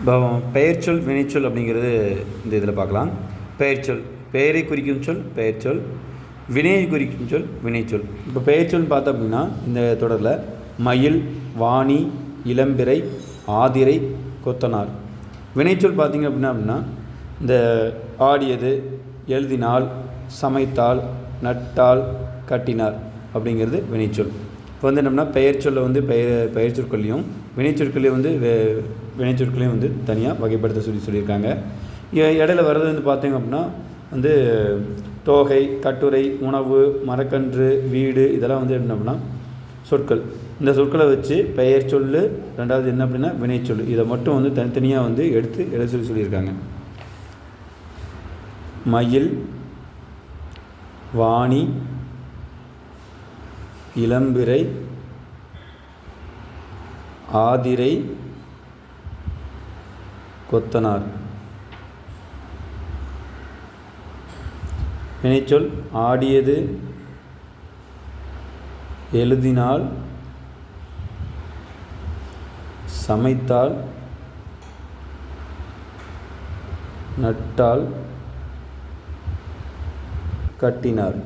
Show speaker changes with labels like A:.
A: இப்போ பெயர்ச்சொல் வினைச்சொல் அப்படிங்கிறது இந்த இதில் பார்க்கலாம். பெயர்ச்சொல் பெயரை குறிக்கும் சொல் பெயர்ச்சொல் வினையை குறிக்கும் சொல் வினைச்சொல். இப்போ பெயர்ச்சொல்னு பார்த்தோம் அப்படின்னா இந்த தொடரில் மயில் வாணி இளம்பிறை ஆதிரை கொத்தனார். வினைச்சொல் பார்த்தீங்க அப்படின்னா அப்படின்னா இந்த ஆடியது எழுதினால் சமைத்தால் நட்டால் கட்டினார் அப்படிங்கிறது வினைச்சொல். இப்போ வந்து என்னம்னா பெயர் சொல்ல வந்து பெயர் பெயர் சொற்களையும் வினைச்சொற்களையும் வந்து வே வினைச்சொற்களையும் வந்து தனியாக வகைப்படுத்த சொல்லி சொல்லியிருக்காங்க. இடையில வர்றது வந்து பார்த்தீங்க அப்படின்னா வந்து தோகை கட்டுரை உணவு மரக்கன்று வீடு இதெல்லாம் வந்து என்ன அப்படின்னா சொற்கள். இந்த சொற்களை வச்சு பெயர் சொல்லு ரெண்டாவது என்ன அப்படின்னா வினைச்சொல் இதை மட்டும் வந்து தனித்தனியாக வந்து எடுத்து எழுத சொல்லி சொல்லியிருக்காங்க. மயில் வாணி இளம்பிறை ஆதிரை கொத்தனார். வினைச்சொல் ஆடியது எழுதினால் சமைத்தால் நட்டால் கட்டினார்.